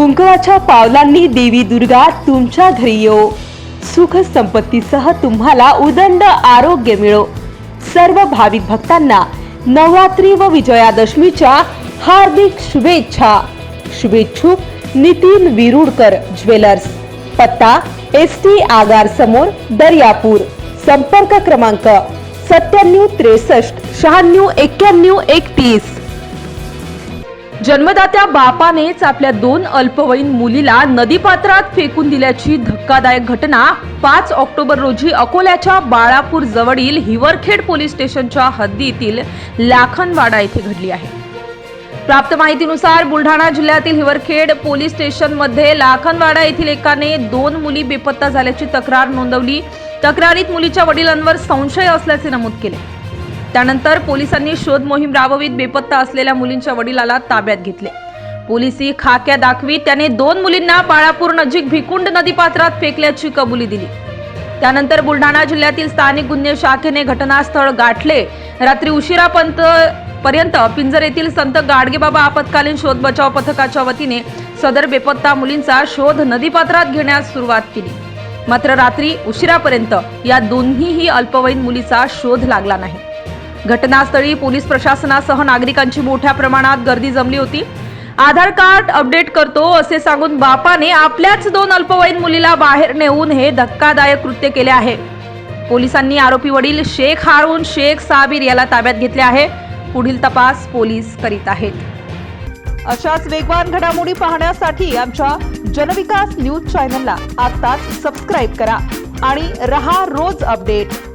कुंकवाच्या पावलांनी देवी दुर्गा तुमच्या घरी येऊ सुख संपत्तीसह तुम्हाला उदंड आरोग्य मिळो. सर्व भाविक भक्तांना नवरात्री व विजयादशमीच्या हार्दिक शुभेच्छा. शुभेच्छुक नितीन विरुडकर ज्वेलर्स. पत्ता एस टी आगार समोर दर्यापूर. संपर्क क्रमांक सत्त्याण्णव त्रेसष्ट शहाण्णव एक्क्याण्णव एकतीस. जन्मदात्या बापानेच आपल्या दोन अल्पवयीन मुलीला नदीपात्रात फेकून दिल्याची धक्कादायक घटना पाच ऑक्टोबर रोजी अकोल्याच्या बाळापूर जवळील हिवरखेड पोलीस स्टेशनच्या हद्दीतील लाखनवाडा येथे घडली आहे. प्राप्त माहितीनुसार बुलढाणा जिल्ह्यातील हिवरखेड पोलीस स्टेशनमध्ये लाखनवाडा येथील एकाने दोन मुली बेपत्ता झाल्याची तक्रार नोंदवली. तक्रारीत मुलीच्या वडिलांवर संशय असल्याचे नमूद केले. त्यानंतर पोलिसांनी शोध मोहीम राबवीत बेपत्ता असलेल्या मुलींच्या वडिलाला ताब्यात घेतले. पोलिसी खाक्या दाखवीत त्याने दोन मुलींना बाळापूर नजीक भिकुंड नदीपात्रात फेकल्याची कबुली दिली. त्यानंतर बुलढाणा जिल्ह्यातील स्थानिक गुन्हे शाखेने घटनास्थळ गाठले. रात्री उशिरापर्यंत पर्यंत पिंजर येथील संत गाडगेबाबा आपत्कालीन शोध बचाव पथकाच्या वतीने सदर बेपत्ता मुलींचा शोध नदीपात्रात घेण्यास सुरुवात केली. मात्र रात्री उशिरापर्यंत या दोन्हीही अल्पवयीन मुलीचा शोध लागला नाही. घटनास्थळी पोलीस प्रशासनासह नागरिकांची मोठ्या प्रमाणात गर्दी जमली होती. आधार कार्ड अपडेट करतो असे सांगून बापाने आपल्याच दोन अल्पवयीन मुलीला बाहेर नेऊन हे धक्कादायक कृत्य केले आहे. पोलिसांनी आरोपी वडील शेख हारून शेख साबिर याला ताब्यात घेतले आहे. पुढील तपास पोलीस करीत आहेत. अशाच वेगवान घडामोडी पाहण्यासाठी आमच्या जनविकास न्यूज चॅनलला आताच सबस्क्राईब करा आणि रहा रोज अपडेट.